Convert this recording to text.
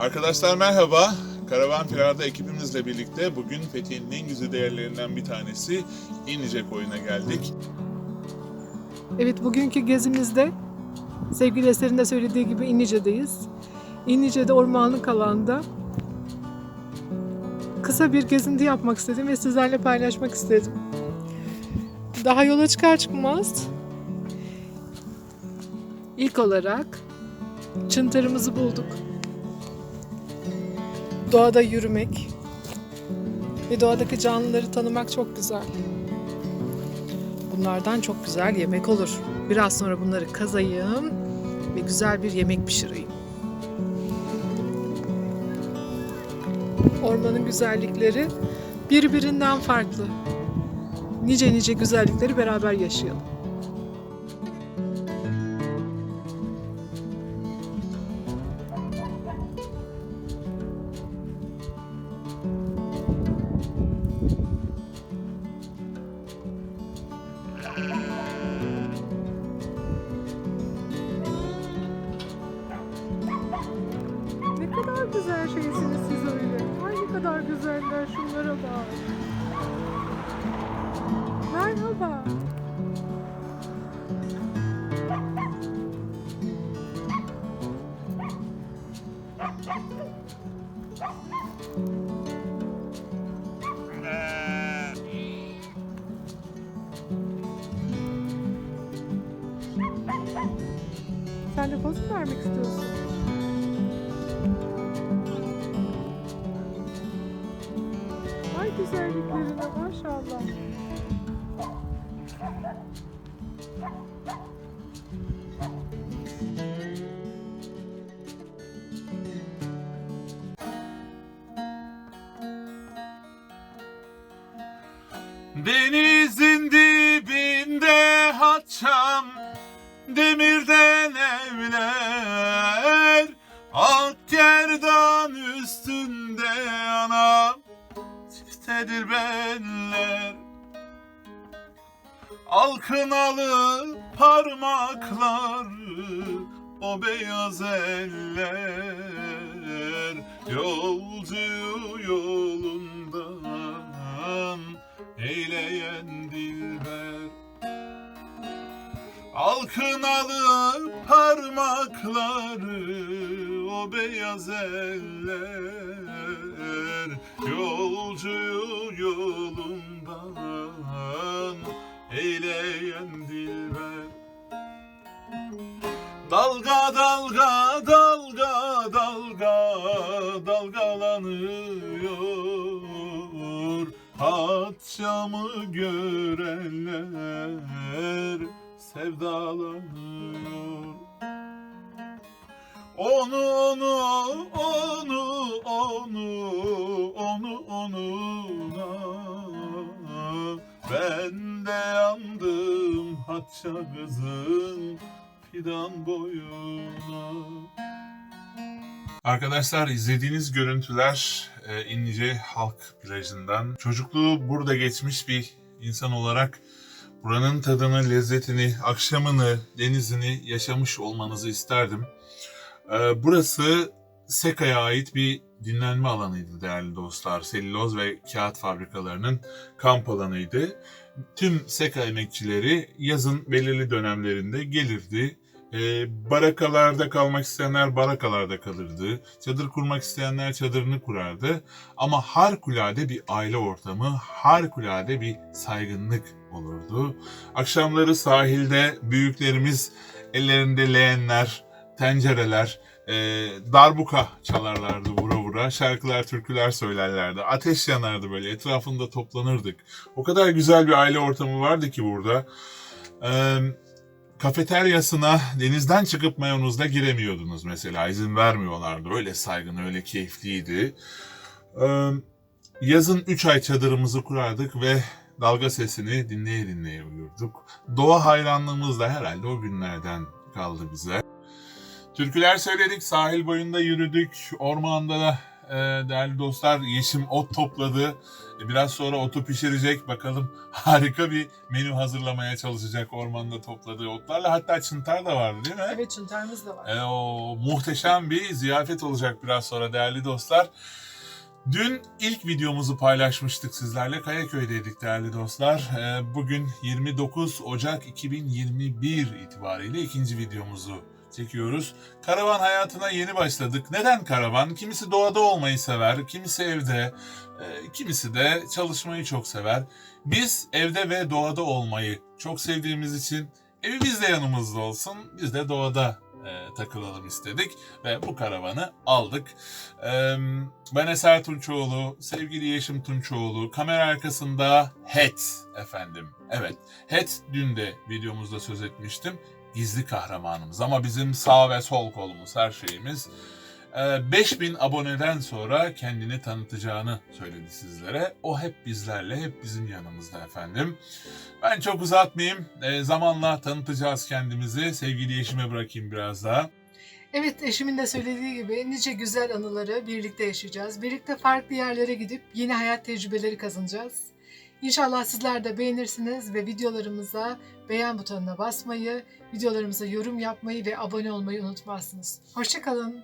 Arkadaşlar merhaba. Karavan Firar'da ekibimizle birlikte bugün Fethiye'nin en güzel değerlerinden bir tanesi İnnice Koyu'na geldik. Evet bugünkü gezimizde sevgili Eser'in de söylediği gibi İnnice'deyiz. İnnice'de ormanlık alanda kısa bir gezinti yapmak istedim ve sizlerle paylaşmak istedim. Daha yola çıkar çıkmaz ilk olarak çıntarımızı bulduk. Doğada yürümek ve doğadaki canlıları tanımak çok güzel. Bunlardan çok güzel yemek olur. Biraz sonra bunları kazayım ve güzel bir yemek pişireyim. Ormanın güzellikleri birbirinden farklı. Nice nice güzellikleri beraber yaşayalım. Güzel şeysiniz siz öyle. Ay ne kadar güzeller şunlara bak. Merhaba. Sen de poz mu vermek istiyorsun? Güzelliklerine maşallah. Denizin dibinde haçam Demirden evler Akgerdan üstünde anam Çiftedir benler Alkınalı parmakları O beyaz eller. Yolcu yolundan Eyleyen dilber. Alkınalı parmakları beyaz eller Yolcuyu yolundan eyleyen dilber. Dalga dalga dalga dalga dalgalanıyor. Hatçamı görenler sevdalanıyor Onu onu onu onu onu onuna Ben de yandım Hatça kızın fidan boyuna Arkadaşlar izlediğiniz görüntüler e, İnlice Halk Plajı'ndan. Çocukluğu burada geçmiş bir insan olarak buranın tadını, lezzetini, akşamını, denizini yaşamış olmanızı isterdim. E, burası Seka'ya ait bir dinlenme alanıydı değerli dostlar. Selüloz ve kağıt fabrikalarının kamp alanıydı. Tüm Seka emekçileri yazın belirli dönemlerinde gelirdi. E, barakalarda kalmak isteyenler barakalarda kalırdı. Çadır kurmak isteyenler çadırını kurardı. Ama harikulade bir aile ortamı, harikulade bir saygınlık olurdu. Akşamları sahilde büyüklerimiz ellerinde leğenler, tencereler, e, darbuka çalarlardı vura vura. Şarkılar, türküler söylerlerdi. Ateş yanardı böyle etrafında toplanırdık. O kadar güzel bir aile ortamı vardı ki burada. Eee kafeteryasına denizden çıkıp mayonuzla giremiyordunuz mesela. izin vermiyorlardı. Öyle saygın, öyle keyifliydi. Ee, yazın 3 ay çadırımızı kurardık ve dalga sesini dinleye dinleye uyurduk. Doğa hayranlığımız da herhalde o günlerden kaldı bize. Türküler söyledik, sahil boyunda yürüdük, ormanda da e, değerli dostlar Yeşim ot topladı. E, Biraz sonra otu pişirecek. Bakalım harika bir menü hazırlamaya çalışacak ormanda topladığı otlarla. Hatta çıntar da vardı değil mi? Evet çıntarımız da var. E, o muhteşem bir ziyafet olacak biraz sonra değerli dostlar. Dün ilk videomuzu paylaşmıştık sizlerle. Kayaköy'deydik değerli dostlar. E, bugün 29 Ocak 2021 itibariyle ikinci videomuzu çekiyoruz. Karavan hayatına yeni başladık. Neden karavan? Kimisi doğada olmayı sever, kimisi evde, e, kimisi de çalışmayı çok sever. Biz evde ve doğada olmayı çok sevdiğimiz için evimiz de yanımızda olsun. Biz de doğada e, takılalım istedik ve bu karavanı aldık. E, ben Eser Tunçoğlu, sevgili Yeşim Tunçoğlu, kamera arkasında Het efendim. Evet, Het dün de videomuzda söz etmiştim. Gizli kahramanımız ama bizim sağ ve sol kolumuz, her şeyimiz. E, 5000 aboneden sonra kendini tanıtacağını söyledi sizlere. O hep bizlerle, hep bizim yanımızda efendim. Ben çok uzatmayayım. E, zamanla tanıtacağız kendimizi. Sevgili Yeşim'e bırakayım biraz daha. Evet eşimin de söylediği gibi nice güzel anıları birlikte yaşayacağız. Birlikte farklı yerlere gidip yeni hayat tecrübeleri kazanacağız. İnşallah sizler de beğenirsiniz ve videolarımıza beğen butonuna basmayı, videolarımıza yorum yapmayı ve abone olmayı unutmazsınız. Hoşçakalın.